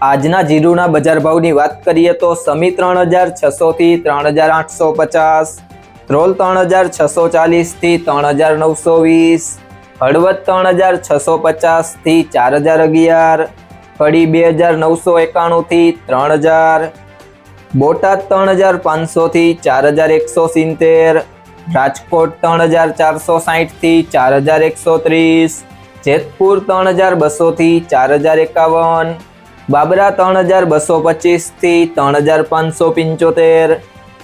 આજના જીરુના બજાર ભાવની વાત કરીએ તો સમી ત્રણ હજાર છસોથી ત્રણ હજાર આઠસો પચાસ ધ્રોલ ત્રણ હજાર છસો ચાલીસથી ત્રણ હજાર નવસો વીસ, હળવદ ત્રણ હજાર છસો પચાસથી ચાર હજાર અગિયાર, કડી બે હજાર નવસો એકાણુંથી ત્રણ હજાર, બોટાદ ત્રણ હજાર પાંચસોથી ચાર હજાર એકસો સિત્તેર, રાજકોટ ત્રણ હજાર ચારસો સાહીઠથી ચાર હજાર એકસો ત્રીસ, જેતપુર ત્રણ હજાર બસોથી ચાર હજાર એકાવન બાબરા ત્રણ હજાર બસો પચીસથી ત્રણ હજાર પાંચસો પંચોતેર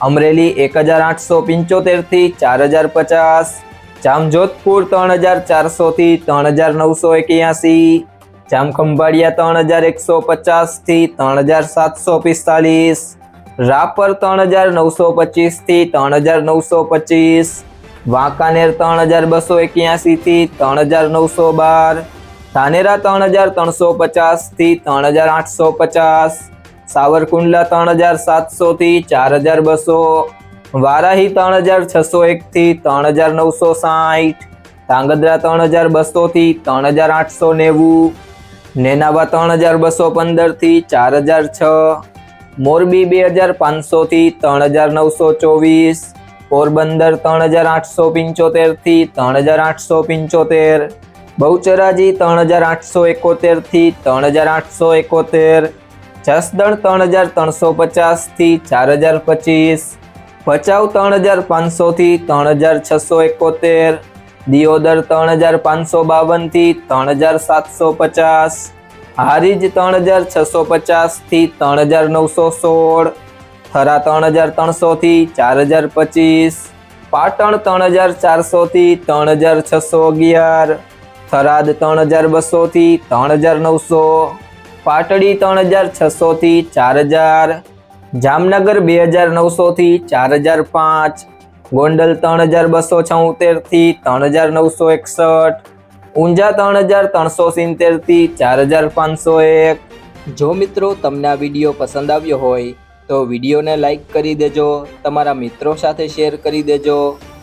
અમરેલી એક હજાર આઠસો પંચોતેરથી ચાર હજાર પચાસ જામજોધપુર ત્રણ હજાર ચારસોથી ત્રણ હજાર નવસો એક્યાસી જામખંભાળિયા ત્રણ હજાર એકસો પચાસથી ત્રણ હજાર સાતસો પિસ્તાલીસ રાપર ત્રણ હજાર નવસો પચીસથી ત્રણ હજાર નવસો પચીસ વાંકાનેર ત્રણ હજાર બસો એક્યાસીથી ત્રણ હજાર નવસો બાર ધાનેરા ત્રણ હજાર ત્રણસો પચાસથી ત્રણ હજાર આઠસો પચાસ, સાવરકુંડલા ત્રણ હજાર સાતસોથી ચાર હજાર બસો, વારાહી ત્રણ હજાર છસો એકથી ત્રણ હજાર નવસો સાઠ ધાંગધ્રા ત્રણ હજાર બસોથી ત્રણ હજાર આઠસો નેવું, નેનાવા ત્રણ હજાર બસો પંદરથી ચાર હજાર છ, મોરબી બે હજાર પાંચસોથી ત્રણ હજાર નવસો ચોવીસ, પોરબંદર ત્રણ હજાર આઠસો પંચોતેરથી ત્રણ હજાર આઠસો પંચોતેર બહુચરાજી ત્રણ હજાર આઠસો એકોતેરથી ત્રણ હજાર આઠસો એકોતેર જસદણ ત્રણ હજાર ત્રણસો પચાસથી ચાર હજાર પચીસ ભચાઉ ત્રણ હજાર પાંચસોથી ત્રણ હજાર છસો એકોતેર દિયોદર ત્રણ હજાર પાંચસો બાવનથી ત્રણ હજાર સાતસો પચાસ હારીજ ત્રણ હજાર છસો પચાસથી ત્રણ હજાર નવસો સોળ થરા ત્રણ હજાર ત્રણસોથી ચાર હજાર પચીસ પાટણ ત્રણ હજાર ચારસોથી ત્રણ હજાર છસો અગિયાર થરાદ ત્રણ હજાર બસોથી ત્રણ હજાર નવસો, પાટડી ત્રણ હજાર છસોથી ચાર હજાર, જામનગર બે હજાર નવસોથી ચાર હજાર પાંચ, ગોંડલ ત્રણ હજાર બસો છોતેરથી ત્રણ હજાર નવસો એકસઠ, ઊંઝા ત્રણ હજાર ત્રણસો સિત્તેરથી ચાર હજાર પાંચસો એક. જો મિત્રો તમને આ વીડિયો પસંદ આવ્યો હોય તો વિડીયોને લાઈક કરી દેજો, તમારા મિત્રો સાથે શેર કરી દેજો.